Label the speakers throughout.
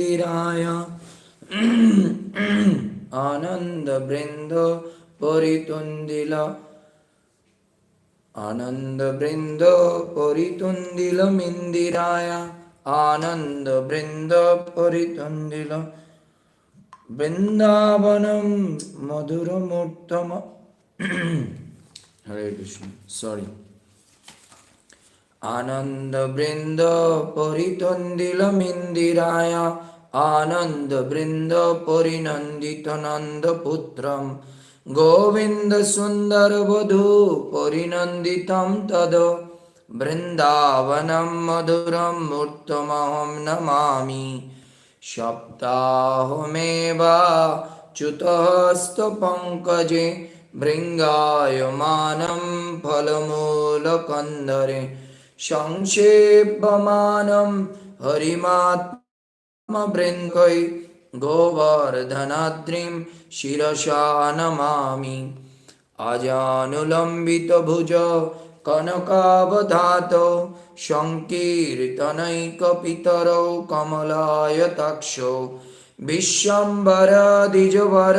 Speaker 1: মন্দিরায় আনন্দ বৃন্দ পরিতুন্দিল আনন্দ বৃন্দ পরিতুন্দিল মিন্দিরায়। আনন্দ বৃন্দ পরিতুন্দিল বৃন্দাবনম মধুরমূর্তম। হরে কৃষ্ণ সরি আনন্দ বৃন্দ পরিতন্দিল মিন্দিরায়। আনন্দ বৃন্দ পরিনন্দিত নন্দ পুত্রম গোবিন্দ সুন্দর বধূ পরিনন্দিতম তদ বৃন্দাবনম মধুরম মূর্তমহম নমামি मभृङ्गै गोवर्धनाद्रिं शिरसा नमामि अजानुलम्बितभुज कनकावधातो सङ्कीर्तनैकपितरौ कमलायताक्षौ विश्वम्बरादिजवर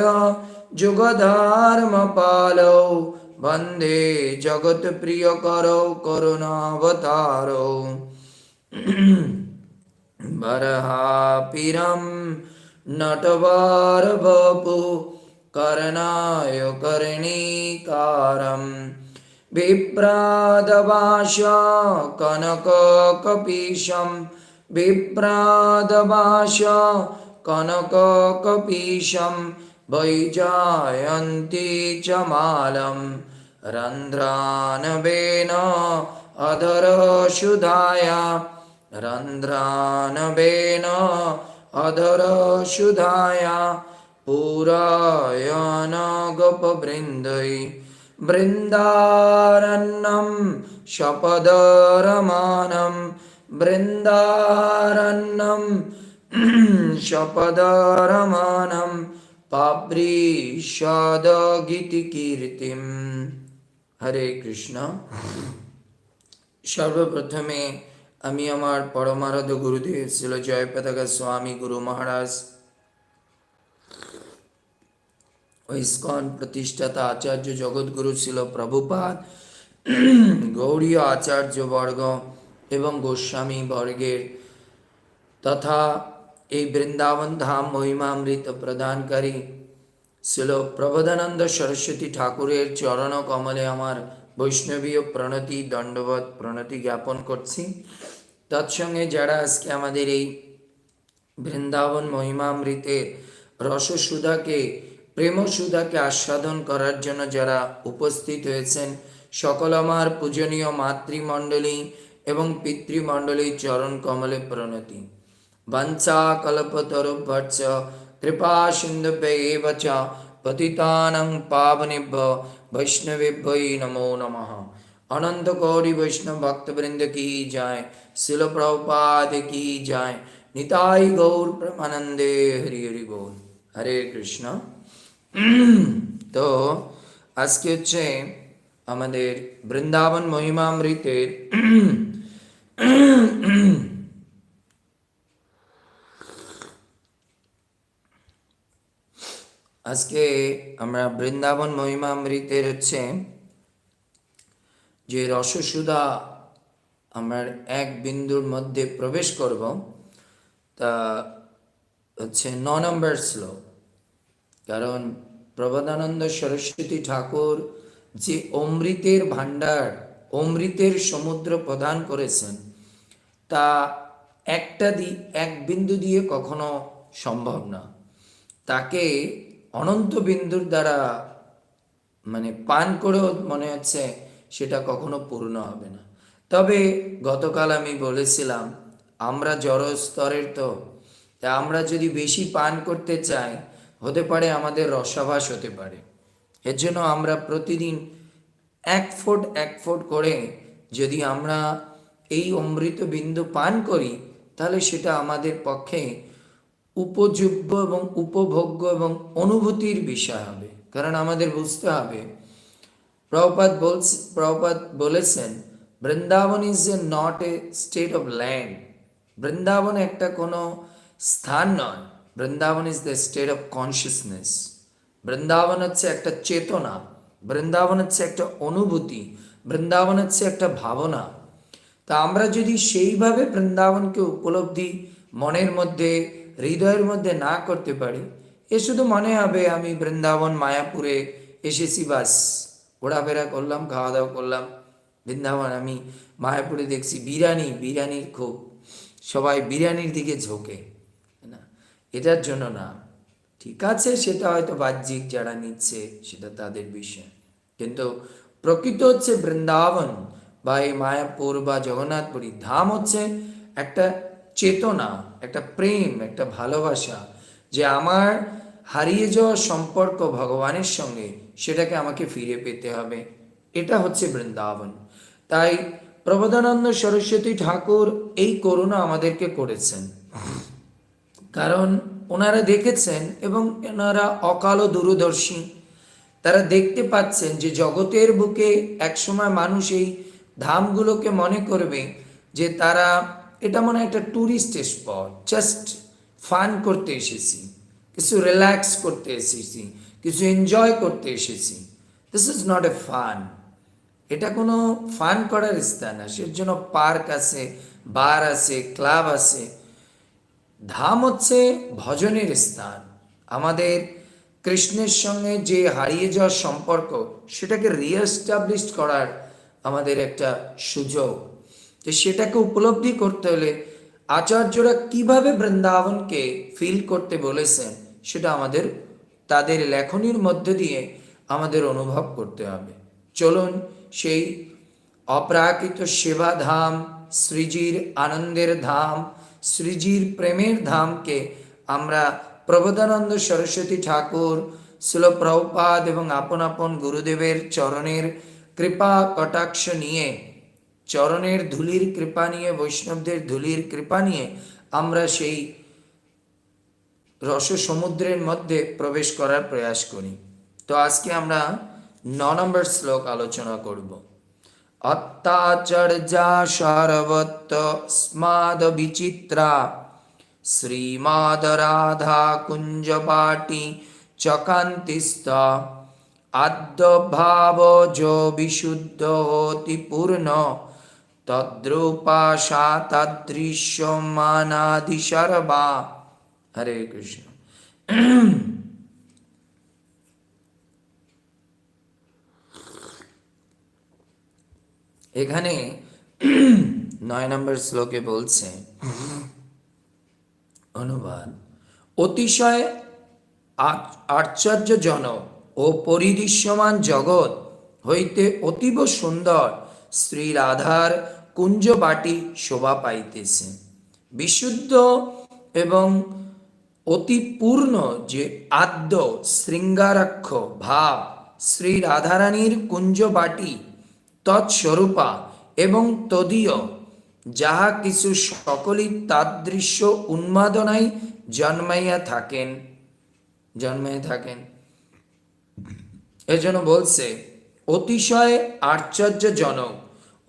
Speaker 1: जुगधर्मपालौ वन्दे जगत्प्रियकरौ करुणावतारौ नटवारवपु कर्णाय कर्णीकारं विप्रादभाष कनककपीशं। विप्रादभाष कनककपीशं। वैजायन्ती च मालं। रन्ध्रानवेन अधरशुधाया रन्ध्रानवेन अधरशुधाया पुरायण गोपवृन्दै बृन्दारण्यं शपदरमानं बृन्दारण्यं शपदरमानं পাবৃষদগীতিকীর্তিম হরে কৃষ্ণ সর্বপ্রথমে আমি আমার পরমারাধ্য গুরুদেব ছিল জয়পতাকা স্বামী গুরু মহারাজ, ইস্কন প্রতিষ্ঠাতা আচার্য জগৎগুরু ছিল প্রভুপাদ গৌড়ীয় আচার্য বর্গ এবং গোস্বামী বর্গের তথা এই বৃন্দাবন ধাম মহিমামৃত প্রদানকারী ছিল প্রবোধানন্দ সরস্বতী ঠাকুরের চরণ কমলে আমার বৈষ্ণবীয় প্রণতি দণ্ডবত প্রণতি জ্ঞাপন করছি। তৎসঙ্গে যারা আজকে আমাদের এই বৃন্দাবন মহিমামৃতের রসসুধাকে প্রেমসুধাকে আস্বাদন করার জন্য যারা উপস্থিত হয়েছেন, সকল আমার পূজনীয় মাতৃমণ্ডলী এবং পিতৃমণ্ডলী চরণ কমলে প্রণতি। বঞ্চা কল্পতরুভ্য কৃপা সিন্ধুভ্য পতিতানং পাবনেভ্য বৈষ্ণবেভ্যই নমো নমঃ অনন্ত গৌরী বৈষ্ণব ভক্তবৃন্দ কি যায় শিল প্রভুপাদ কি যায় নিতাই গৌর প্রেমানন্দে হরি হরি বল হরে কৃষ্ণ তো আজকে হচ্ছে আমাদের বৃন্দাবন মহিমামৃতের আজকে আমরা বৃন্দাবন মহিমামৃতের হচ্ছে যে রসসুধা আমরা এক বিন্দুর মধ্যে প্রবেশ করব, তা হচ্ছে ন নম্বর শ্লোক। কারণ প্রবোধানন্দ সরস্বতী ঠাকুর যে অমৃতের ভাণ্ডার, অমৃতের সমুদ্র প্রদান করেছেন, তা একটা দি, এক বিন্দু দিয়ে কখনো সম্ভব না। তাকে অনন্ত বিন্দুর দ্বারা মানে পান করেও মনে হচ্ছে সেটা কখনো পূর্ণ হবে না। তবে গতকাল আমি বলেছিলাম, আমরা জড় স্তরের তো, তা আমরা যদি বেশি পান করতে চাই, হতে পারে আমাদের রসাভাস হতে পারে। এর জন্য আমরা প্রতিদিন এক ফুট এক ফুট করে যদি আমরা এই অমৃত বিন্দু পান করি, তাহলে সেটা আমাদের পক্ষে উপযোগ্য এবং উপভোগ্য এবং অনুভূতির বিষয় হবে। কারণ আমাদের বুঝতে হবে প্রভুপাত বলছে প্রভুপাত বলেছেন, Vrindavan is a not a state of land Vrindavan একটা কোনো স্থান নয়। Vrindavan is the state of consciousness Vrindavan হচ্ছে একটা চেতনা। বৃন্দাবন হচ্ছে একটা অনুভূতি। বৃন্দাবন হচ্ছে একটা ভাবনা। তা আমরা যদি সেইভাবে বৃন্দাবনকে উপলব্ধি মনের মধ্যে হৃদয়ের মধ্যে না করতে পারি। এ শুধু মনে হবে আমি বৃন্দাবন, মায়াপুরে এসেছি বাস। ঘোরাফেরা করলাম খাওয়া দাওয়া করলাম। বৃন্দাবন আমি মায়াপুরে দেখছি বিরিয়ানি, বিরিয়ানির খুব। সবাই বিরিয়ানির দিকে ঝোঁকে না? এটার জন্য না। ঠিক আছে, সেটা হয়তো বাহ্যিক যারা নিচ্ছে, সেটা তাদের বিষয়। কিন্তু প্রকৃত হচ্ছে বৃন্দাবন বা এই মায়াপুর বা জগন্নাথপুরী ধাম হচ্ছে একটা চেতনা, একটা প্রেম, একটা ভালোবাসা যে আমার হারিয়ে যাওয়া সম্পর্ক ভগবানের সঙ্গে সেটাকে আমাকে ফিরে পেতে হবে। এটা হচ্ছে বৃন্দাবন। তাই প্রবোধানন্দ সরস্বতী ঠাকুর এই করুণা আমাদেরকে করেছেন। কারণ ওনারা দেখেছেন এবং ওনারা অকাল দূরদর্শী। তারা দেখতে পাচ্ছেন যে জগতের বুকে একসময় মানুষ এই ধামগুলোকে মনে করবে যে তারা এটা মনে হয় একটা ট্যুরিস্ট স্পট জাস্ট ফান করতে এসেছি, কিছু রিল্যাক্স করতে এসেছি, কিছু এনজয় করতে এসেছি। This is not a fun এটা কোনো ফান করার স্থান না, সের জন্য পার্ক আছে বার আছে ক্লাব আছে। ধাম হচ্ছে ভজনের স্থান। আমাদের কৃষ্ণের সঙ্গে যে হারিয়ে যাওয়ার সম্পর্ক, সেটাকে রিএস্টাবলিশ করার আমাদের একটা সুযোগ। যে সেটাকে উপলব্ধি করতে হলে আচার্যরা কীভাবে বৃন্দাবনকে ফিল করতে বলেছেন, সেটা আমাদের, তাদের লেখনীর মধ্য দিয়ে আমাদের অনুভব করতে হবে। চলুন সেই অপ্রাকৃত সেবা ধাম, শ্রীজির আনন্দের ধাম, শ্রীজির প্রেমের ধামকে আমরা প্রবোধানন্দ সরস্বতী ঠাকুর শিল প্রভুপাদ এবং আপন আপন গুরুদেবের চরণের কৃপা কটাক্ষ নিয়ে চরণের ধুলির কৃপা নিয়ে, বৈষ্ণবদের ধুলির কৃপা নিয়ে আমরা সেই রস সমুদ্রের মধ্যে প্রবেশ করার প্রয়াস করি। তো আজকে আমরা ন নম্বর শ্লোক আলোচনা করব। অত্যাচর্যা সর্বত্র স্মাদ বিচিত্রা শ্রীমাদ রাধা কুঞ্জপাটি চকান্তিস্ত আদ্য ভাব যো বিশুদ্ধ হতি পূর্ণ তদ্রূপা সা তাদৃশ্যমানাদি সর্বা হরে কৃষ্ণ। এখানে নয় নম্বর শ্লোকে বলছে, অনুবাদ, অতিশয় আশ্চর্যজনক ও পরিদৃশ্যমান জগৎ হইতে অতীব সুন্দর শ্রী রাধার কুঞ্জবাটি শোভা পাইতেছে। বিশুদ্ধ এবং অতি পূর্ণ যে আদ্য শৃঙ্গারাক্ষ ভাব শ্রী রাধারানীর কুঞ্জবাটি তৎস্বরূপা এবং তদীয়, যাহা কিছু সকলই তাদৃশ্য উন্মাদনায় জন্মাইয়া থাকেন জন্মাইয়া থাকেন। এজন্য বলছে, অতিশয় আশ্চর্যজনক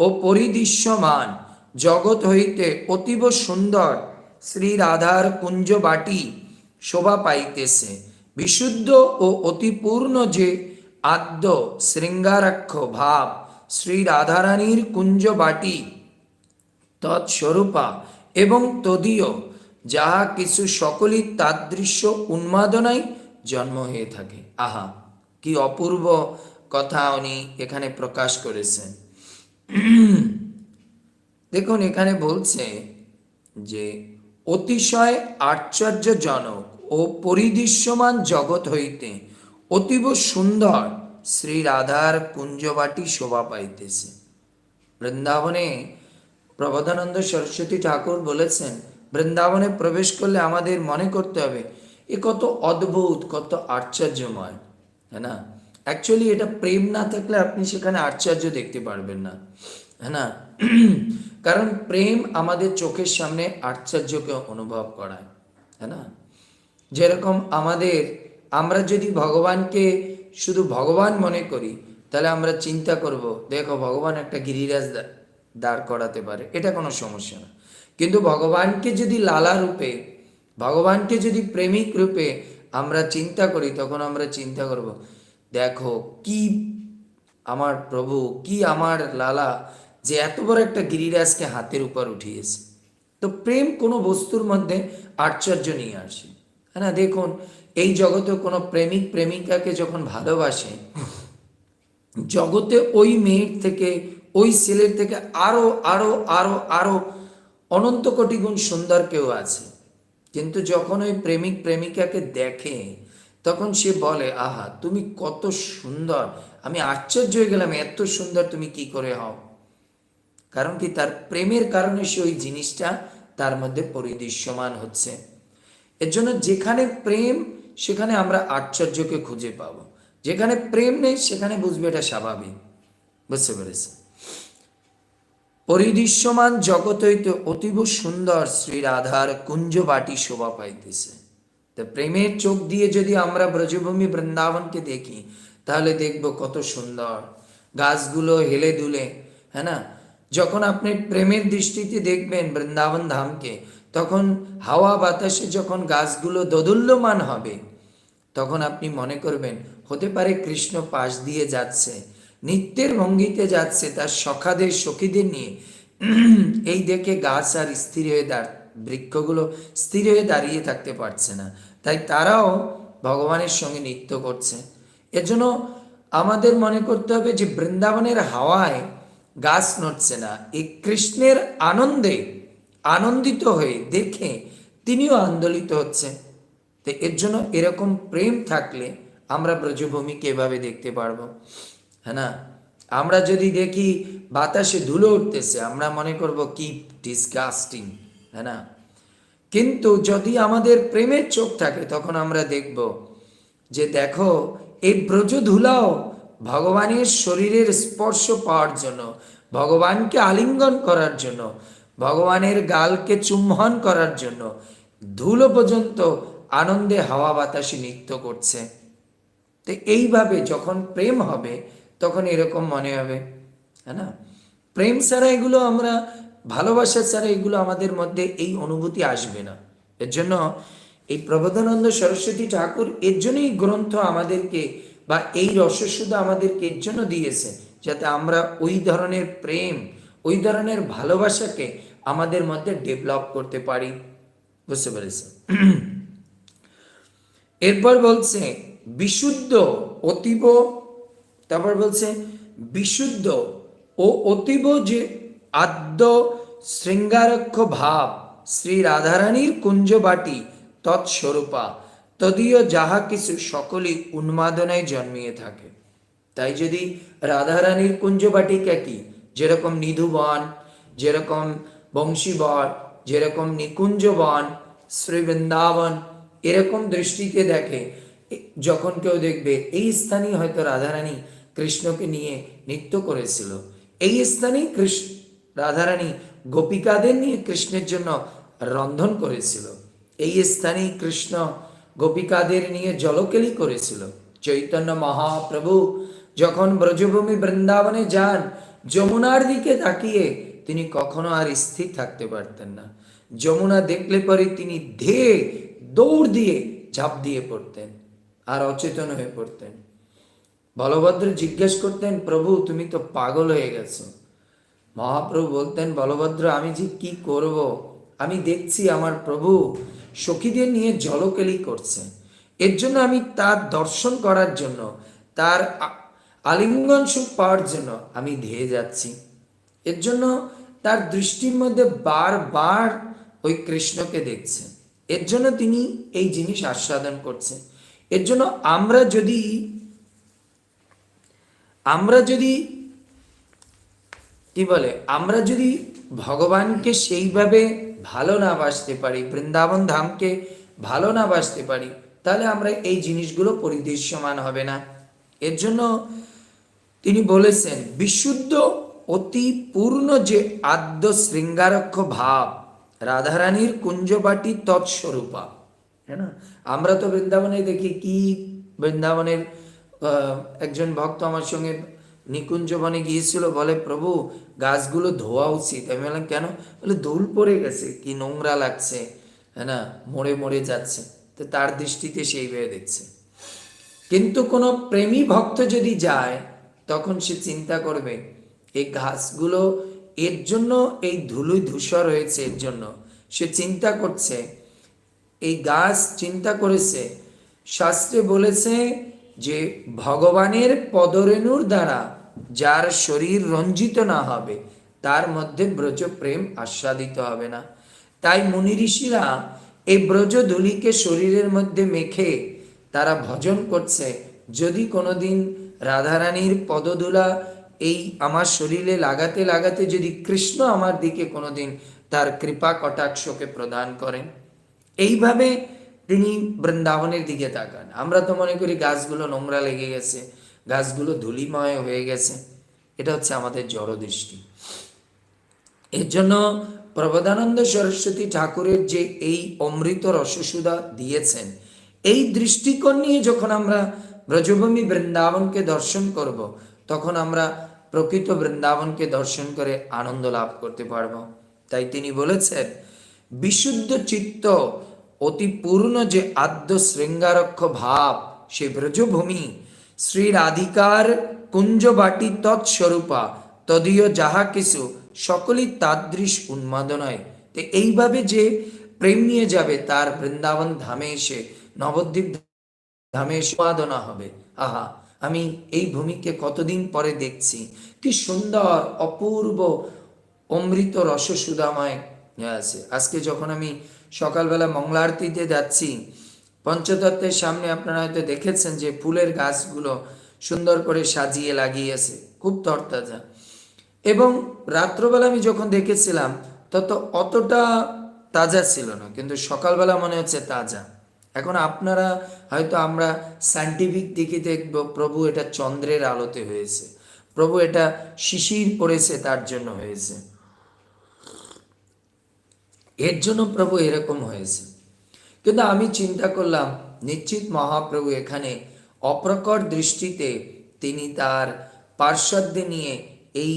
Speaker 1: ও পরিদৃশ্যমান। জগৎ হইতে অতীব সুন্দর। শ্রী রাধার কুঞ্জবাটি শোভা পাইতেছে। বিশুদ্ধ ও অতিপূর্ণ যে আদ্য শৃঙ্গারাক্ষ ভাব শ্রী রাধারানীর কুঞ্জবাটি তৎস্বরূপা এবং তদীয়, যাহা কিছু সকলই তাদৃশ্য উন্মাদনায় জন্ম হয়ে থাকে। আহা, কি অপূর্ব কথা উনি এখানে প্রকাশ করেছেন। দেখুন, এখানে বলছে যে অতিশয় আশ্চর্যজনক ও পরিদৃশ্যমান জগৎ হইতে অতীব সুন্দর শ্রী রাধার কুঞ্জবাটি শোভা পাইতেছে। বৃন্দাবনে প্রবোধানন্দ সরস্বতী ঠাকুর বলেছেন, বৃন্দাবনে প্রবেশ করলে আমাদের মনে করতে হবে, এ কত অদ্ভুত, কত আশ্চর্যময়। হ্যাঁ না? অ্যাকচুয়ালি এটা প্রেম না থাকলে আপনি সেখানে আশ্চর্য দেখতে পারবেন না। হ্যাঁ না? কারণ প্রেম আমাদের চোখের সামনে আশ্চর্যকে অনুভব করায়। হ্যাঁ না? যেরকম আমাদের, আমরা যদি ভগবানকে শুধু ভগবান মনে করি, তাহলে আমরা চিন্তা করব, দেখো ভগবান একটা গিরিরাজ দাঁড় করাতে পারে, এটা কোনো সমস্যা না। কিন্তু ভগবানকে যদি লালা রূপে, ভগবানকে যদি প্রেমিক রূপে আমরা চিন্তা করি, তখন আমরা চিন্তা করব দেখো কি আমার প্রভু, কি আমার লালা যে এত বড় একটা গিরিরাজকে হাতের উপর উঠিয়েছে। তো প্রেম কোনো বস্তুর মধ্যে আশ্চর্য নিয়ে আসে। হ্যাঁ না, দেখুন, এই জগতে কোনো প্রেমিক, প্রেমিকাকে যখন ভালোবাসে, জগতে ওই মেয়ের থেকে, ওই ছেলের থেকে আরও আরও আরও আরও অনন্ত কোটি গুণ সুন্দর কেউ আছে। কিন্তু যখন ওই প্রেমিক, প্রেমিকাকে দেখে তখন সে বলে, আহা, তুমি কত সুন্দর। আমি আশ্চর্য হয়ে গেলাম, এত সুন্দর তুমি কি করে হও? কারণ কি, তার প্রেমের কারণে সে ওই জিনিসটা তার মধ্যে পরিদৃশ্যমান হচ্ছে। এর জন্য যেখানে প্রেম, সেখানে আমরা আশ্চর্যকে খুঁজে পাব। যেখানে প্রেম নেই, সেখানে বুঝবে এটা স্বাভাবিক। বুঝতে পেরেছে পরিদৃশ্যমান জগৎ হইতে অতীব সুন্দর। শ্রী রাধার কুঞ্জ বাটি শোভা পাইতেছে। তো প্রেমের চোখ দিয়ে যদি আমরা ব্রজভূমি বৃন্দাবনকে দেখি, তাহলে দেখব কত সুন্দর। গাছগুলো হেলে দুলে হ্যাঁ না? যখন আপনি প্রেমের দৃষ্টিতে দেখবেন বৃন্দাবন ধামকে, তখন হাওয়া বাতাসে যখন গাছগুলো দোদুল্যমান হবে, তখন আপনি মনে করবেন, হতে পারে কৃষ্ণ পাশ দিয়ে যাচ্ছে, নিত্যের ভঙ্গিতে যাচ্ছে তার সখাদের সখীদের নিয়ে। এই দেখে গাছ আর স্থির হয়ে দাঁড়, বৃক্ষগুলো স্থির হয়ে দাঁড়িয়ে থাকতে পারছে না। তাই তারাও ভগবানের সঙ্গে নৃত্য করছে। এজন্য আমাদের মনে করতে হবে যে বৃন্দাবনের হাওয়ায় গাছ নড়ছে না এই কৃষ্ণের আনন্দে আনন্দিত হয়ে দেখে তিনিও আন্দোলিত হচ্ছে। তো এর জন্য এরকম প্রেম থাকলে আমরা ব্রজভূমিকে এভাবে দেখতে পারব। হ্যাঁ না? আমরা যদি দেখি বাতাসে ধুলো উঠতেছে, আমরা মনে করব কি ডিসগাস্টিং হ্যাঁ না? কিন্তু যদি আমাদের প্রেমের চোখ থাকে, তখন আমরা দেখব যে দেখো, এই ব্রজ ধুলাও ভগবানের শরীরের স্পর্শ পাওয়ার জন্য, ভগবানকে আলিঙ্গন করার জন্য, ভগবানের গালকে চুম্বন করার জন্য ধুলো পর্যন্ত আনন্দে হাওয়া বাতাসে নৃত্য করছে। তো এইভাবে যখন প্রেম হবে, তখন এরকম মনে হবে হ্যাঁ না? প্রেম ছাড়া এগুলো আমরা ভালোবাসা ছাড়া এগুলো আমাদের মধ্যে এই অনুভূতি আসবে না। এর জন্য এই প্রবোধানন্দ সরস্বতী ঠাকুর এর জন্যই গ্রন্থ আমাদেরকে বা এই রসস্বদা আমাদেরকে এর জন্য দিয়েছে, যাতে আমরা ওই ধরনের প্রেম, ওই ধরনের ভালোবাসাকে আমাদের মধ্যে ডেভেলপ করতে পারি। বুঝতে পেরেছে এরপর বলছে, বিশুদ্ধ অতীব, তারপর বলছে, বিশুদ্ধ ও অতীব যে আদ্য শৃঙ্গারক্ষ ভাব শ্রী রাধারানীর কুঞ্জবাটি তৎস্বরূপা, তদীয় যাহা কিছু সকলই উন্মাদনায় জন্মিয়ে থাকে। তাই যদি রাধারানীর কুঞ্জবাটিকা কি? যেরকম নিধুবন, যেরকম বংশীবর, যেরকম নিকুঞ্জবন শ্রী বৃন্দাবন এরকম দৃষ্টিতে দেখে যখন কেউ দেখবে, এই স্থানেই হয়তো রাধারানী কৃষ্ণকে নিয়ে নৃত্য করেছিল। এই স্থানেই কৃষ্ণ রাধারানী গোপিকাদের নিয়ে কৃষ্ণের জন্য রন্ধন করেছিল। এই স্থানেই কৃষ্ণ গোপিকাদের নিয়ে জলকেলি করেছিল। চৈতন্য মহাপ্রভু যখন ব্রজভূমি বৃন্দাবনে যান, যমুনার দিকে তাকিয়ে তিনি কখনো আর স্থির থাকতে পারতেন না। যমুনা দেখলে পরে তিনি ধেয়ে দৌড় দিয়ে ঝাঁপ দিয়ে পড়তেন আর অচেতন হয়ে পড়তেন। বলভদ্র জিজ্ঞেস করতেন, প্রভু, তুমি তো পাগল হয়ে গেছো। মহাপ্রভু বলতেন, বলভদ্র, আমি যে কি করব? আমি দেখছি আমার প্রভু সখীদের নিয়ে জলকেলি করছে এর জন্য আমি তার দর্শন করার জন্য, তার আলিঙ্গন সুখ পাওয়ার জন্য আমি ধেয়ে যাচ্ছি। এর জন্য তার দৃষ্টির মধ্যে বারবার ওই কৃষ্ণকে দেখছে এর জন্য তিনি এই জিনিস আস্বাদন করছেন। এর জন্য আমরা যদি আমরা যদি কি বলে? আমরা যদি ভগবানকে সেইভাবে ভালো না বাসতে পারি, বৃন্দাবন ধামকে ভালো না বাসতে পারি, তাহলে আমরা এই জিনিসগুলো পরিদৃশ্যমান হবে না। এর জন্য তিনি বলেছেন, বিশুদ্ধ, অতি পূর্ণ যে আদ্য শৃঙ্গারক্ষ ভাব, রাধারানীর কুঞ্জবাটি তৎস্বরূপা। হ্যাঁ না? আমরা তো বৃন্দাবনে দেখি কি বৃন্দাবনের একজন ভক্ত আমার সঙ্গে নিকুঞ্জবনে গিয়েছিল, বলে, প্রভু, গাছগুলো ধোয়া উচিত। আমি বললাম, কেন? বলে, ধুল পড়ে গেছে, কি নোংরা লাগছে হ্যাঁ না, মরে মরে যাচ্ছে। তো তার দৃষ্টিতে সেইভাবে দেখছে। কিন্তু কোনো প্রেমী ভক্ত যদি যায়, তখন সে চিন্তা করবে, এই ঘাসগুলো এর জন্য, এই ধুলুই ধূসর হয়েছে, এর জন্য। সে চিন্তা করছে, এই গাছ চিন্তা করেছে, শাস্ত্রে বলেছে যে ভগবানের পদরেণুর দ্বারা যার শরীর রঞ্জিত না হবে, তার মধ্যে ব্রজ প্রেম আস্বাদিত হবে না। তাই মুনি ঋষিরা এই ব্রজ ধুলিকে শরীরের মধ্যে মেখে তারা ভজন করছে, যদি কোনোদিন রাধারানীর পদধূলা এই আমার শরীরে লাগাতে লাগাতে যদি কৃষ্ণ আমার দিকে কোনোদিন তার কৃপা কটাক্ষকে প্রদান করেন? এইভাবে তিনি বৃন্দাবনের দিকে তাকান। আমরা তো মনে করি গাছগুলো নোংরা লেগে গেছে, গাছগুলো ধুলিময় হয়ে গেছে। এটা হচ্ছে আমাদের জড় দৃষ্টি এর জন্য প্রবদানন্দ সরস্বতী ঠাকুরের যে এই অমৃত রসসুধা দিয়েছেন, এই দৃষ্টিকোণ নিয়ে যখন আমরা ব্রজভূমি বৃন্দাবনকে দর্শন করব, তখন আমরা প্রকৃত বৃন্দাবনকে দর্শন করে আনন্দ লাভ করতে পারব। তাই তিনি বলেছেন, বিশুদ্ধ চিত্ত অতি পূর্ণ যে আদ্য শৃঙ্গারক্ষ ভাব সে ব্রজভূমি, শ্রী রাধিকার কুঞ্জবাটি তৎস্বরূপা, তদীয় যাহা কিছু সকলই তাদৃশ উন্মাদনায়। তো এইভাবে যে প্রেম নিয়ে যাবে, তার বৃন্দাবন ধামে এসে, নবদ্বীপ ধামে উন্মাদনা হবে। আহা, আমি এই ভূমিকে কতদিন পরে দেখছি। কি সুন্দর, অপূর্ব অমৃত রসসুদাময় আছে আজকে যখন আমি সকালবেলা মঙ্গলা আরতিতে যাচ্ছি। পঞ্চতত্ত্বের সামনে আপনারা হয়তো দেখেছেন যে ফুলের গাছগুলো সুন্দর করে সাজিয়ে লাগিয়েছে, খুব তরতাজা। এবং রাত্রবেলা আমি যখন দেখেছিলাম, তত অতটা তাজা ছিল না, কিন্তু সকালবেলা মনে হচ্ছে তাজা। এখন আপনারা হয়তো আমরা সায়েন্টিফিক দিকে দেখব, প্রভু এটা চন্দ্রের আলোতে হয়েছে, প্রভু এটা শিশির পড়েছে তার জন্য হয়েছে। এর জন্য প্রভু এরকম হয়েছে। কিন্তু আমি চিন্তা করলাম, নিশ্চিত মহাপ্রভু এখানে অপ্রকট দৃষ্টিতে তিনি তার পার্শ্বদ্যে নিয়ে এই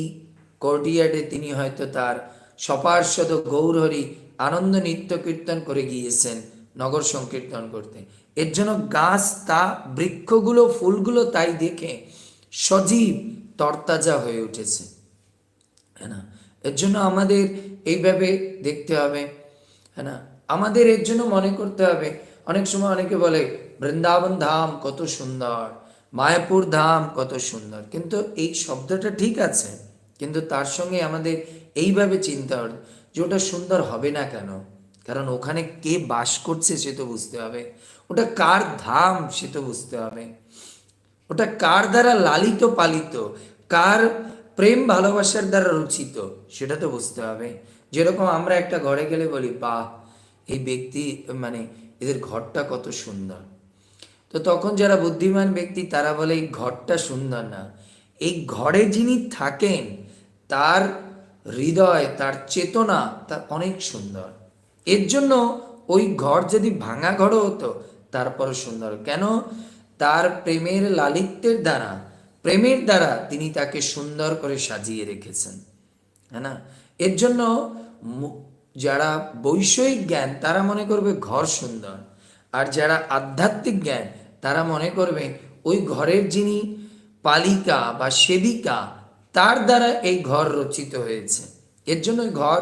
Speaker 1: কোর্টিয়ার্ডে তিনি হয়তো তার সপার্শ্বদ গৌরহরি আনন্দ নিত্য কীর্তন করে গিয়েছেন, নগর সংকীর্তন করতে। এর জন্য গাছ, তা, বৃক্ষগুলো, ফুলগুলো তাই দেখে সজীব তরতাজা হয়ে উঠেছে। হ্যাঁ না? এর জন্য আমাদের এইভাবে দেখতে হবে হ্যাঁ না? আমাদের এর জন্য মনে করতে হবে। অনেক সময় অনেকে বলে, বৃন্দাবন ধাম কত সুন্দর, মায়াপুর ধাম কত সুন্দর। কিন্তু এই শব্দটা ঠিক আছে। কিন্তু তার সঙ্গে আমাদের এইভাবে চিন্তা যে ওটা সুন্দর হবে না কেন? কারণ ওখানে কে বাস করছে সে তো বুঝতে হবে। ওটা কার ধাম সে তো বুঝতে হবে। ওটা কার দ্বারা লালিত পালিত? কার প্রেম ভালোবাসার দ্বারা রচিত, সেটা তো বুঝতে হবে। যেরকম আমরা একটা ঘরে গেলে বলি, বাহ, এই ব্যক্তি মানে এদের ঘরটা কত সুন্দর। তো তখন যারা বুদ্ধিমান ব্যক্তি, তারা বলে, এই ঘরটা সুন্দর না। এই ঘরে যিনি থাকেন, তার হৃদয়, তার চেতনা, তা অনেক সুন্দর। এর জন্য ওই ঘর যদি ভাঙা ঘরও হতো তারপর সুন্দর। কেন? তার প্রেমের লালিত্যের দ্বারা। প্রেমের দ্বারা তিনি তাকে সুন্দর করে সাজিয়ে রেখেছেন হ্যাঁ না? এর জন্য যারা বৈষয়িক জ্ঞান, তারা মনে করবে ঘর সুন্দর। আর যারা আধ্যাত্মিক জ্ঞান, তারা মনে করবে ওই ঘরের যিনি পালিকা বা সেবিকা, তার দ্বারা এই ঘর রচিত হয়েছে। এর জন্য ঘর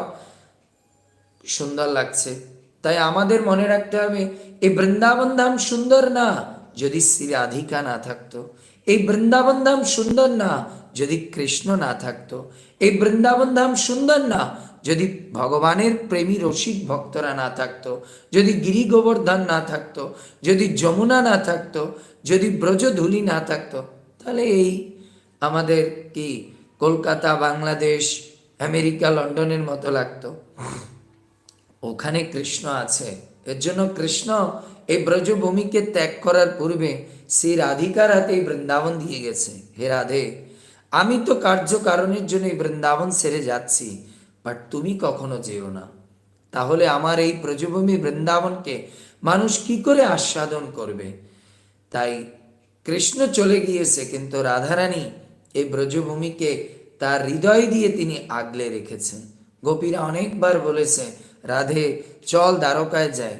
Speaker 1: সুন্দর লাগছে। তাই আমাদের মনে রাখতে হবে, এই বৃন্দাবন ধাম সুন্দর না, যদি শ্রী রাধিকা না থাকতো। এই বৃন্দাবন ধাম সুন্দর না যদি কৃষ্ণ না থাকতো। এই বৃন্দাবন ধাম সুন্দর না যদি ভগবানের প্রেমী রসিক ভক্তরা না থাকতো। যদি গিরি গোবর্ধন না থাকতো, যদি যমুনা না থাকতো, যদি ব্রজধুলি না থাকতো, তাহলে এই আমাদের কি কলকাতা, বাংলাদেশ, আমেরিকা, লন্ডনের মতো লাগতো। ওখানে কৃষ্ণ আছে। এর জন্য কৃষ্ণ এই ব্রজভূমিকে ত্যাগ করার পূর্বে শ্রী রাধিকার হাতে এই বৃন্দাবন দিয়ে গেছে। হে রাধে, আমি তো কার্য কারণের জন্য এই বৃন্দাবন ছেড়ে যাচ্ছি বাট তুমি কখনো যেও না। তাহলে আমার এই ব্রজভূমি বৃন্দাবনকে মানুষ কি করে আস্বাদন করবে? তাই কৃষ্ণ চলে গিয়েছে, কিন্তু রাধারানী এই ব্রজভূমিকে তার হৃদয় দিয়ে তিনি আগলে রেখেছেন। গোপীরা অনেকবার বলেছে, রাধে, চল দ্বারকায় যায়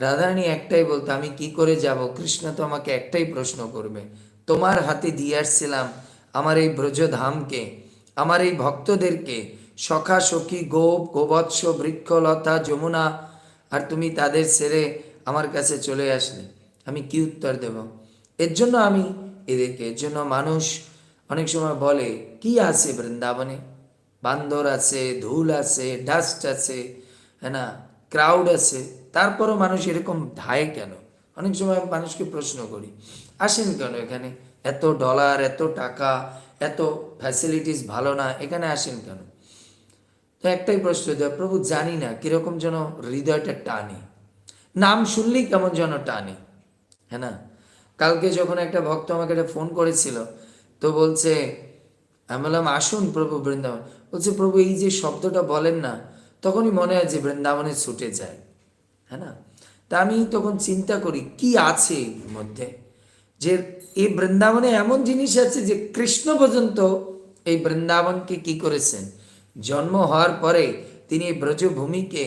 Speaker 1: রাধারানী একটাই বলতো, আমি কি করে যাব? কৃষ্ণ তো আমাকে একটাই প্রশ্ন করবে। তোমার হাতে দিয়ে আসছিলাম আমার এই ব্রজধামকে, আমার এই ভক্তদেরকে। সখা, সখী, গোপ, গোবৎস বৃক্ষলতা যমুনা, আর তুমি তাদের ছেড়ে আমার কাছে চলে আসলে। আমি কি উত্তর দেব? এর জন্য আমি এদেরকে, এর জন্য মানুষ অনেক সময় বলে, কি আছে বৃন্দাবনে? বান্দর আছে, ধুল আছে, ডাস্ট আছে হ্যাঁ না? ক্রাউড আছে। তারপরও মানুষ এরকম ধায় কেন? অনেক সময় মানুষকে প্রশ্ন করি, আসেন কেন এখানে? এত ডলার এত টাকা, এত ফ্যাসিলিটিস ভালো না, এখানে আসেন কেন? তো একটাই প্রশ্ন দেয় প্রভু, জানি না কীরকম যেন হৃদয়টা টানে। নাম শুনলেই কেমন যেন টানে হ্যাঁ না? কালকে যখন একটা ভক্ত আমাকে একটা ফোন করেছিল, তো বলছে, আমি বললাম, আসুন প্রভু বৃন্দাবন। বলছে, প্রভু, এই যে শব্দটা বলেন না, তখনই মনে হয় যে বৃন্দাবনে ছুটে যায়। হ্যাঁ না তা আমি তখন চিন্তা করি, কি আছে এর মধ্যে? যে এই বৃন্দাবনে এমন জিনিস আছে যে কৃষ্ণ পর্যন্ত এই বৃন্দাবনকে কি করেছেন? জন্ম হওয়ার পরে তিনি এই ব্রজভূমিকে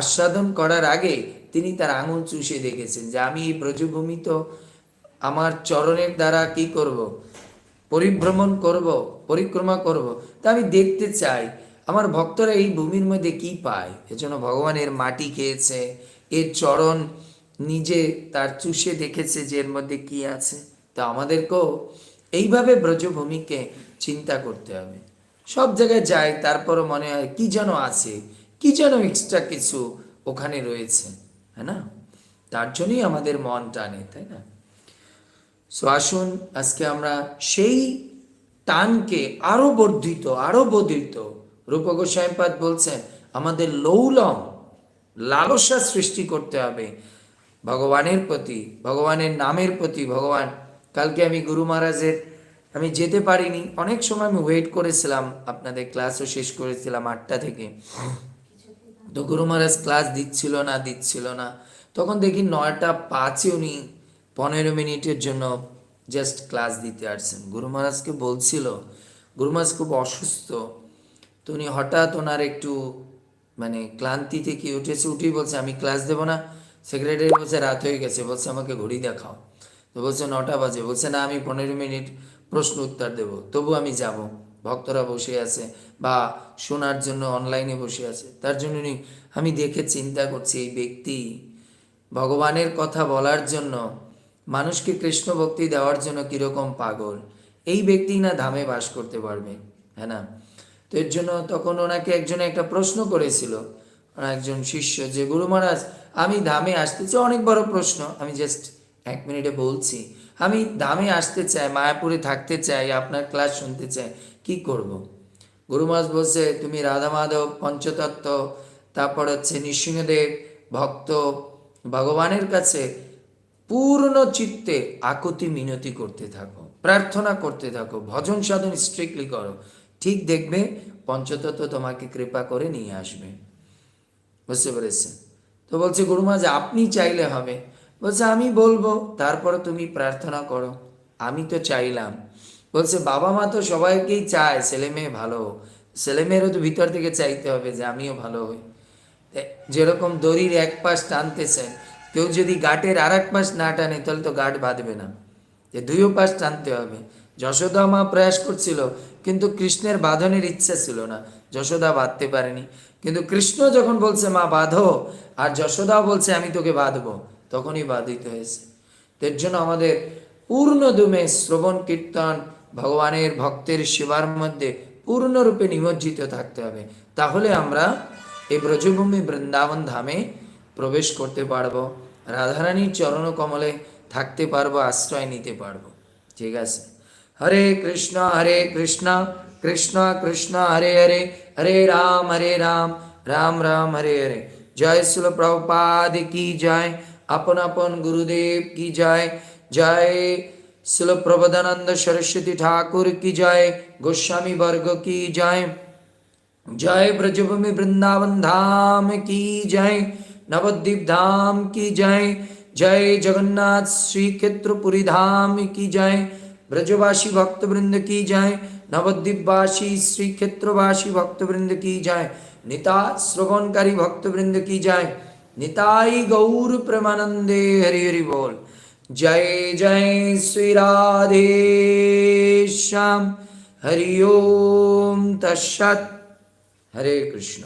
Speaker 1: আস্বাদন করার আগে তিনি তার আঙুল চুষে দেখেছেন যে আমি এই ব্রজভূমি তো আমার চরণের দ্বারা কি করব। পরিভ্রমণ করব, পরিক্রমা করব। তা আমি দেখতে চাই, আমার ভক্তরা এই ভূমির মধ্যে কি পায়? এজন্য ভগবান এর মাটি খেয়েছে এর চরণ নিজে তার চুষে দেখেছে যে এর মধ্যে কি আছে। তা আমাদেরকেও এইভাবে ব্রজভূমিকে চিন্তা করতে হবে। সব জায়গায় যাই তারপরও মনে হয় কি যেন আছে, কি যেন এক্সট্রা কিছু ওখানে রয়েছে হ্যাঁ না? তার জন্যই আমাদের মন টানে, তাই না? সো আসুন, আজকে আমরা সেই টানকে আরও বর্ধিত আরও বর্ধিত। রূপ গোস্বাইপাদ বলছেন, আমাদের লৌলম লালসা সৃষ্টি করতে হবে। ভগবানের প্রতি, ভগবানের নামের প্রতি, ভগবান, কালকে আমি গুরু মহারাজের, আমি যেতে পারিনি। অনেক সময় আমি ওয়েট করেছিলাম, আপনাদের ক্লাসও শেষ করেছিলাম আটটা থেকে। তো গুরু মহারাজ ক্লাস দিচ্ছিল না দিচ্ছিল না। তখন দেখি নয়টা পাঁচে উনি পনেরো মিনিটের জন্য জাস্ট ক্লাস দিতে আসছেন। গুরু মহারাজকে বলছিল, গুরু মহারাজ খুব অসুস্থ। তো উনি হঠাৎ ওনার একটু মানে ক্লান্তি থেকে উঠেছে, উঠেই বলছে, আমি ক্লাস দেবো না। সেক্রেটারি বলছে, রাত হয়ে গেছে। বলছে, আমাকে ঘড়ি দেখাও। তো বলছে, নটা বাজে। বলছে, না, আমি পনেরো মিনিট প্রশ্ন উত্তর দেবো। তবু আমি যাব। ভক্তরা বসে আছে বা শোনার জন্য অনলাইনে বসে আছে। তার জন্য আমি দেখে চিন্তা করছি, এই ব্যক্তি ভগবানের কথা বলার জন্য মানুষকে কৃষ্ণ ভক্তি দেওয়ার জন্য কীরকম পাগল। এই ব্যক্তি না ধামে বাস করতে পারবে হ্যাঁ না? তো এর জন্য তখন ওনাকে একজন একটা প্রশ্ন করেছিল। একজন শিষ্য যে, গুরু মহারাজ, আমি ধামে আসতে চাই। অনেক বড় প্রশ্ন। আমি জাস্ট এক মিনিটে বলছি, আমি ধামে আসতে চাই, মায়াপুরে থাকতে চাই, আপনার ক্লাস শুনতে চাই, কি করব। গুরু মহারাজ বলছে, তুমি রাধা মাধব, পঞ্চতত্ত্ব, তারপর হচ্ছে নৃসিংহদেব, ভক্ত, ভগবানের কাছে পূর্ণ চিত্তে আকুতি মিনতি করতে থাকো, প্রার্থনা করতে থাকো, ভজন সাধন স্ট্রিক্টলি করো। ঠিক দেখবে, পঞ্চতত্ত্ব তোমাকে কৃপা করে নিয়ে আসবে। বুঝতে পেরেছেন? তো বলছে গুরু মহারাজ আপনি চাইলে হবে। বলছে, আমি বলব, তারপর তুমি প্রার্থনা করো। আমি তো চাইলাম। বলছে, বাবা মা তো সবাইকেই চায়, ছেলে মেয়ে ভালো হোক। ছেলে মেয়েরও তো ভিতর থেকে চাইতে হবে যে আমিও ভালো হই। যেরকম দড়ির এক পাশ টানতেছেন কেউ যদি গাটের আর এক পাশ না টানে, তাহলে তো গাট বাঁধবে না। যে দুইও পাশ টানতে হবে। যশোদা মা প্রয়াস করছিল কিন্তু কৃষ্ণের বাঁধনের ইচ্ছা ছিল না। যশোদা বাঁধতে পারেনি। কিন্তু কৃষ্ণ যখন বলছে, মা, বাঁধো। আর যশোদাও বলছে, আমি তোকে বাঁধবো। তখনই বাধিত হয়েছে। এর জন্য আমাদের পূর্ণ দুমে শ্রবণ, কীর্তন, ভগবানের ভক্তের সেবার মধ্যে পূর্ণরূপে নিমজ্জিত থাকতে হবে। তাহলে আমরা এই ব্রজভূমি বৃন্দাবন ধামে প্রবেশ করতে পারব। রাধারানীর চরণ কমলে থাকতে পারব, আশ্রয় নিতে পারব। ঠিক আছে? हरे कृष्णा हरे कृष्णा कृष्णा कृष्णा, हरे हरे हरे राम हरे राम राम राम, हरे हरे। जय सुल प्रभुपाद की जय, अपन अपन गुरुदेव की जय जय सुल प्रबदानंद सरस्वती ठाकुर की जय, गोस्वामी वर्ग की जय। जय ब्रजभूमि वृंदावन धाम की जय, नवद्वीप धाम की जय जय जगन्नाथ श्री क्षेत्रपुरी धाम की जय ब्रजवासी भक्त वृंद की जय नवद्वीपवासी श्री क्षेत्रवासी भक्त वृंद की जय নিতা শ্রবণকারী ভক্তবৃন্দ কি যায় নিতাই গৌর প্রেমানন্দে হরি হরি বল জয় জয় শ্রী রাধে শ্যাম হরি ওম তৎসৎ হরে কৃষ্ণ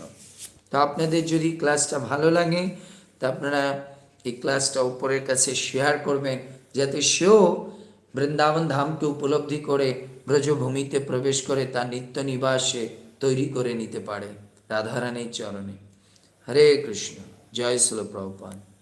Speaker 1: তো আপনাদের যদি ক্লাসটা ভালো লাগে তা আপনারা এই ক্লাসটা উপরের কাছে শেয়ার করবেন যাতে সেও বৃন্দাবন ধামকে উপলব্ধি করে ব্রজভূমিতে প্রবেশ করে তার নিত্য নিবাসে তৈরি করে নিতে পারে। রাধারানীর চরণে। হরে কৃষ্ণ। জয় শিল প্রভুপাদ।